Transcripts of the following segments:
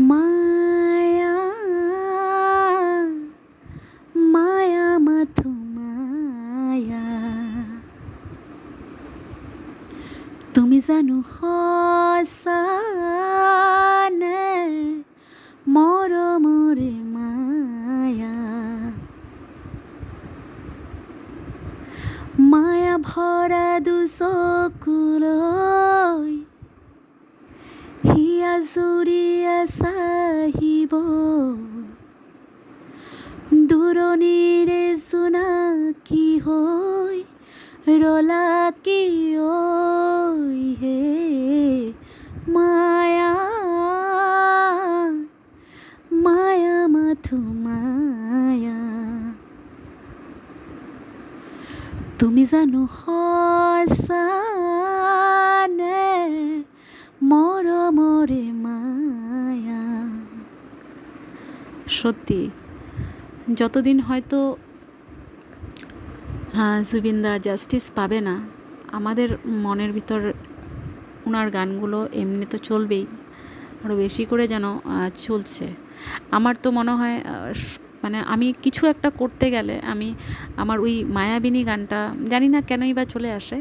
মায়া মায়া Matthew তুমি জানো সঁচানে মৰমৰে মায়া। মায়া ভৰা দুচকুলৈ জুৰিয়া চাহিব। দূৰণিৰে জোনাকী হৈ, ৰলা কি হে মায়া। মায়া মাথো মায়া। তুমি জানো সঁচানে মৰমৰে মায়া। সত্যি, যতদিন হয়তো জুবিনদা জাস্টিস পাবে না, আমাদের মনের ভিতর ওনার গানগুলো এমনি তো চলবেই আরও বেশি করে যেন চলছে। আমার তো মনে হয় মানে আমি কিছু একটা করতে গেলে আমি আমার ওই মায়াবিনী গানটা, জানি না কেনই বা চলে আসে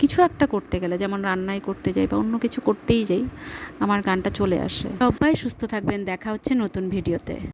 কিছু একটা করতে গেলে, যেমন রান্নাই করতে যাই বা অন্য কিছু করতেই যাই, আমার গানটা চলে আসে। সবাই সুস্থ থাকবেন, দেখা হচ্ছে নতুন ভিডিওতে।